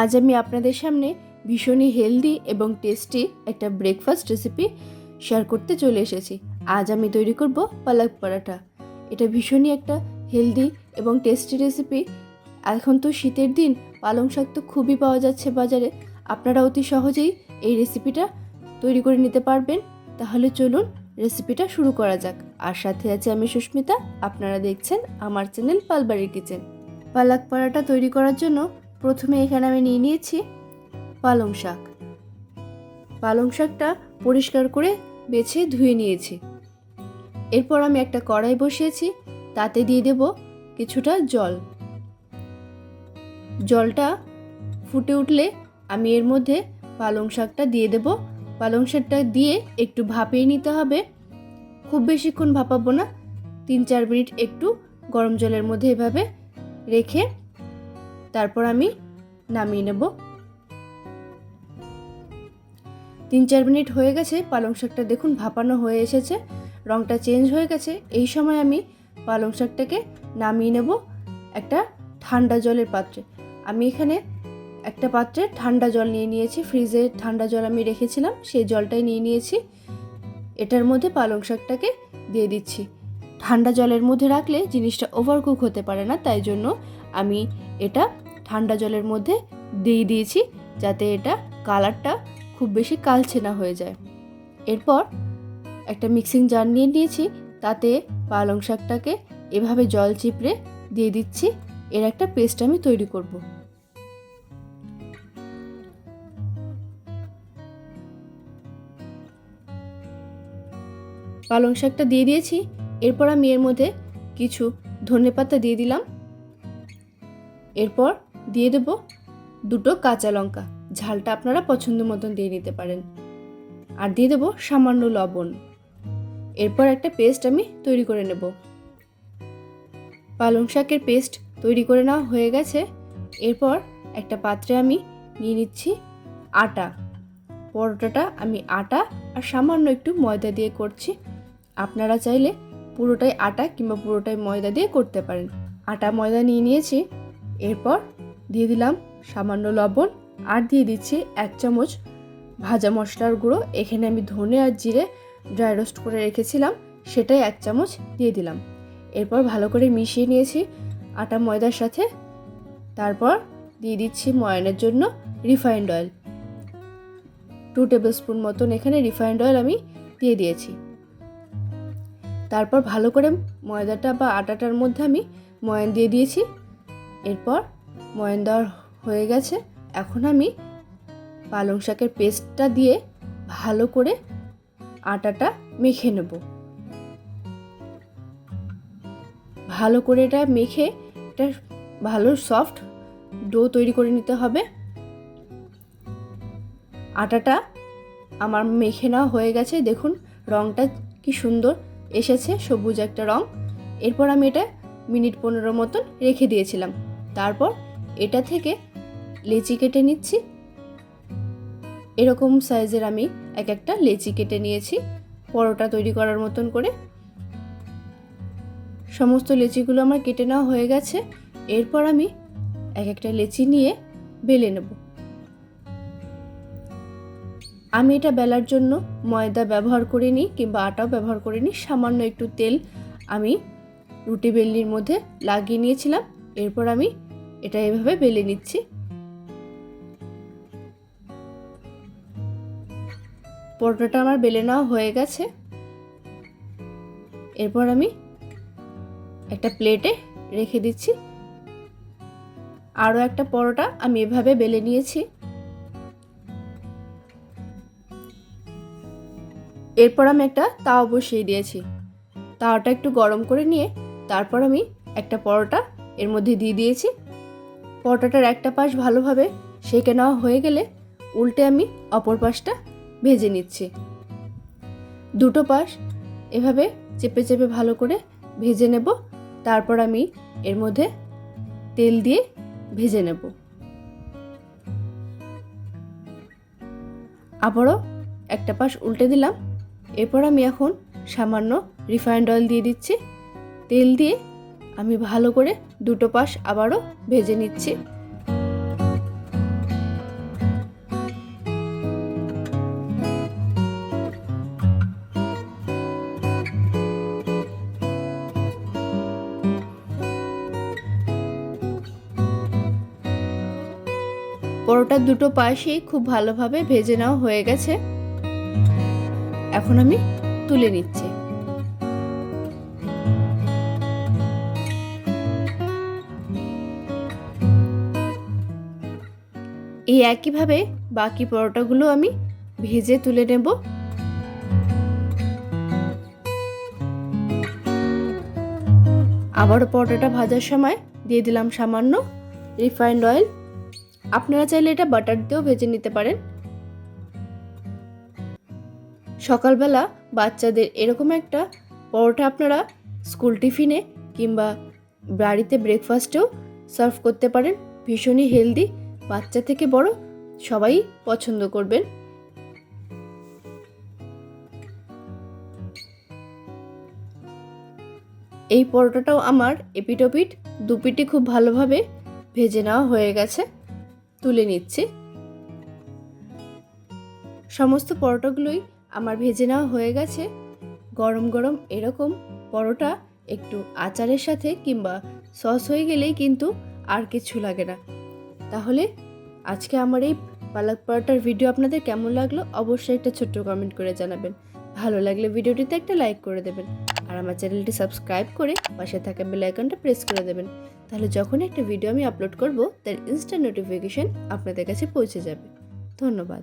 আজ আমি আপনাদের সামনে ভীষণই হেলদি এবং টেস্টি একটা ব্রেকফাস্ট রেসিপি শেয়ার করতে চলে এসেছি। আজ আমি তৈরি করব পালক পরাঠা এটা ভীষণই একটা হেলদি এবং টেস্টি রেসিপি এখন তো শীতের দিন, পালং শাক তো খুবই পাওয়া যাচ্ছে বাজারে। আপনারা অতি সহজেই এই রেসিপিটা তৈরি করে নিতে পারবেন। তাহলে চলুন রেসিপিটা শুরু করা যাক। আর সাথে আছে আমি সুস্মিতা। আপনারা দেখছেন আমার চ্যানেল পালবাড়ির কিচেন পালাক পরাঠা তৈরি করার জন্য প্রথমে এখানে আমি নিয়ে নিয়েছি পালং শাক। পালং শাকটা পরিষ্কার করে বেছে ধুয়ে নিয়েছি। এরপর আমি একটা কড়াই বসিয়েছি, তাতে দিয়ে দেব কিছুটা জল। জলটা ফুটে উঠলে আমি এর মধ্যে পালং শাকটা দিয়ে দেব। পালং শাকটা দিয়ে একটু ভাপিয়ে নিতে হবে। খুব বেশিক্ষণ ভাপাবো না, তিন চার মিনিট একটু গরম জলের মধ্যে এভাবে রেখে তারপর আমি নামিয়ে নেব। তিন চার মিনিট হয়ে গেছে, পালং শাকটা দেখুন ভাপানো হয়ে এসেছে রঙটা চেঞ্জ হয়ে গেছে। এই সময় আমি পালং শাকটাকে নামিয়ে নেব একটা ঠান্ডা জলের পাত্রে। আমি এখানে একটা পাত্রে ঠান্ডা জল নিয়ে নিয়েছি, ফ্রিজে ঠান্ডা জল আমি রেখেছিলাম, সেই জলটাই নিয়ে নিয়েছি। এটার মধ্যে পালং শাকটাকে দিয়ে দিচ্ছি। ঠান্ডা জলের মধ্যে রাখলে জিনিসটা ওভারকুক হতে পারে না, তাই জন্য আমি এটা ঠান্ডা জলের মধ্যে দিয়ে দিয়েছি যাতে এটা কালারটা খুব বেশি কালচে না হয়ে যায়। এরপর একটা মিক্সিং জার নিয়ে নিয়েছি, তাতে পালং শাকটাকে এভাবে জল চিপড়ে দিয়ে দিচ্ছি। এর একটা পেস্ট আমি তৈরি করব। পালং শাকটা দিয়ে দিয়েছি। এরপর আমি এর মধ্যে কিছু ধনে পাতা দিয়ে দিলাম। এরপর দিয়ে দেব দুটো কাঁচা লঙ্কা। ঝালটা আপনারা পছন্দ মতন দিয়ে নিতে পারেন। আর দিয়ে দেবো সামান্য লবণ। এরপর একটা পেস্ট আমি তৈরি করে নেব। পালং শাকের পেস্ট তৈরি করে নেওয়া হয়ে গেছে। এরপর একটা পাত্রে আমি নিয়ে নিচ্ছি আটা। পরোটাটা আমি আটা আর সামান্য একটু ময়দা দিয়ে করছি। আপনারা চাইলে পুরোটাই আটা কিংবা পুরোটাই ময়দা দিয়ে করতে পারেন। আটা ময়দা নিয়ে নিয়েছি। এরপর দিয়ে দিলাম সামান্য লবণ আর দিয়ে দিচ্ছি এক চামচ ভাজা মশলার গুঁড়ো। এখানে আমি ধনে আর জিরে ড্রাই রোস্ট করে রেখেছিলাম, সেটাই এক চামচ দিয়ে দিলাম। এরপর ভালো করে মিশিয়ে নিয়েছি আটা ময়দার সাথে। তারপর দিয়ে দিচ্ছি ময়নের জন্য refined oil two tablespoon মতন এখানে রিফাইন্ড অয়েল আমি দিয়ে দিয়েছি। তারপর ভালো করে ময়দাটা বা আটাটার মধ্যে আমি ময়ান দিয়ে দিয়েছি। এরপর ময়ান দেওয়ার হয়ে গেছে, এখন আমি পালং শাকের পেস্টটা দিয়ে ভালো করে আটাটা মেখে নেব। ভালো করে এটা মেখে এটা ভালো সফট ডো তৈরি করে নিতে হবে। আটাটা আমার মেখে নেওয়া হয়ে গেছে, দেখুন রঙটা কি সুন্দর এসেছে, সবুজ একটা রং। এরপর আমি এটা মিনিট পনেরো মতন রেখে দিয়েছিলাম। তারপর এটা থেকে লেচি কেটে নিচ্ছি। এরকম সাইজের আমি এক একটা লেচি কেটে নিয়েছি, পরোটা তৈরি করার মতন করে। সমস্ত লেচিগুলো আমার কেটে নেওয়া হয়ে গেছে, এরপর আমি এক একটা লেচি নিয়ে বেলে নেব। আমি এটা বেলার জন্য ময়দা ব্যবহার করিনি কিংবা আটাও ব্যবহার করিনি, সামান্য একটু তেল আমি রুটি বেলনির মধ্যে লাগিয়ে নিয়েছিলাম। এরপর আমি এটা এভাবে বেলে নিচ্ছি। পরোটাটা আমার বেলে নেওয়া হয়ে গেছে। এরপর আমি একটা প্লেটে রেখে দিচ্ছি। আরও একটা পরোটা আমি এভাবে বেলে নিয়েছি। এরপর আমি একটা তাওয়া বসিয়ে দিয়েছি। তাওয়াটা একটু গরম করে নিয়ে তারপর আমি একটা পরোটা এর মধ্যে দিয়ে দিয়েছি। পরোটাটার একটা পাশ ভালোভাবে সেঁকে নেওয়া হয়ে গেলে উল্টে আমি অপর পাশটা ভেজে নিচ্ছি। দুটো পাশ এভাবে চেপে চেপে ভালো করে ভেজে নেব। তারপর আমি এর মধ্যে তেল দিয়ে ভেজে নেব। আবারও একটা পাশ উল্টে দিলাম। এরপর আমি এখন সামান্য রিফাইন্ড অয়েল দিয়ে দিচ্ছি। তেল দিয়ে আমি ভালো করে দুটো পাশ আবারও ভেজে নিচ্ছি। পরোটার দুটো পাশই খুব ভালোভাবে ভেজে নেওয়া হয়ে গেছে। এখন আমি তুলে নিচ্ছি। এই একইভাবে বাকি পরোটাগুলো আমি ভেজে তুলে নেব। আবারও পরোটাটা ভাজার সময় দিয়ে দিলাম সামান্য রিফাইন্ড অয়েল। আপনারা চাইলে এটা বাটার দিয়েও ভেজে নিতে পারেন। সকালবেলা বাচ্চাদের এরকম একটা পরোটা আপনারা স্কুল টিফিনে কিংবা বাড়িতে ব্রেকফাস্টেও সার্ভ করতে পারেন। ভীষণই হেলদি বাচ্চা থেকে বড়, সবাই পছন্দ করবেন। এই পরোটাটাও আমার এপিটোপিট, দুপিটি খুব ভালোভাবে ভেজে নেওয়া হয়ে গেছে, তুলে নিচ্ছি। সমস্ত পরোটাগুলোই আমার ভেজে নেওয়া হয়ে গেছে। গরম গরম এরকম পরোটা একটু আচারের সাথে কিংবা সস হয়ে গেলেই কিন্তু আর কিছু লাগে না। তাহলে আজকে আমার এই পালক পরোটার ভিডিও আপনাদের কেমন লাগল অবশ্যই একটা ছোট্ট কমেন্ট করে জানাবেন। ভালো লাগলে ভিডিওটিতে একটা লাইক করে দেবেন আর আমার চ্যানেলটি সাবস্ক্রাইব করে পাশে থাকা বেল আইকনটা প্রেস করে দেবেন। তাহলে যখন একটা ভিডিও আমি আপলোড করব, তার ইনস্ট্যান্ট নোটিফিকেশান আপনাদের কাছে পৌঁছে যাবে। ধন্যবাদ।